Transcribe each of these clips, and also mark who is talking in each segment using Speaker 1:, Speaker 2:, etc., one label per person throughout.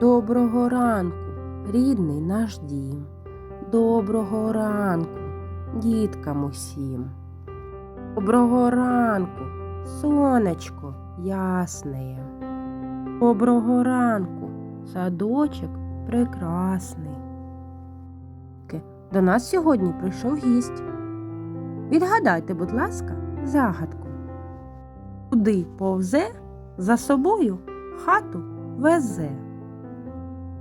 Speaker 1: Доброго ранку, рідний наш дім. Доброго ранку, діткам усім. Доброго ранку, сонечко ясне. Доброго ранку, садочок прекрасний. До нас сьогодні прийшов гість. Відгадайте, будь ласка, загадку. Куди повзе, за собою хату везе.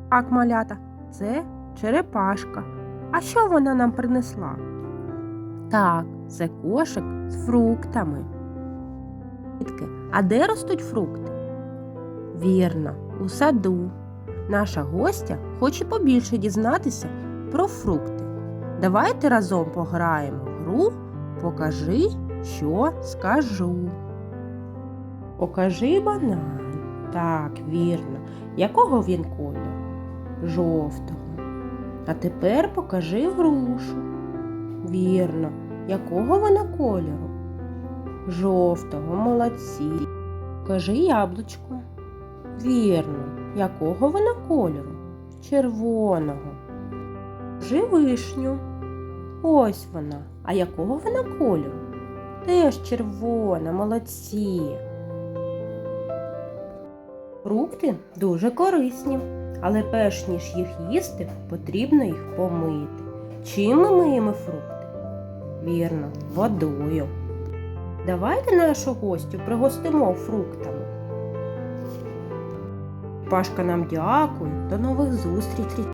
Speaker 1: Так, малята, це черепашка. А що вона нам принесла? Так, це кошик з фруктами. А де ростуть фрукти? Вірно, у саду. Наша гостя хоче побільше дізнатися про фрукти. Давайте разом пограємо в гру Покажи, що скажу. Покажи банан. Так, вірно. Якого він кольору? Жовтого. А тепер покажи грушу. Вірно. Якого вона кольору? Жовтого, молодці. Покажи яблучко. Вірно. Якого вона кольору? Червоного. Покажи вишню. Ось вона. А якого вона кольору? Теж червона, молодці. Фрукти дуже корисні, але перш ніж їх їсти, потрібно їх помити. Чим ми миємо фрукти? Вірно, водою. Давайте нашу гостю пригостимо фруктами. Пашка нам дякує. До нових зустрічей.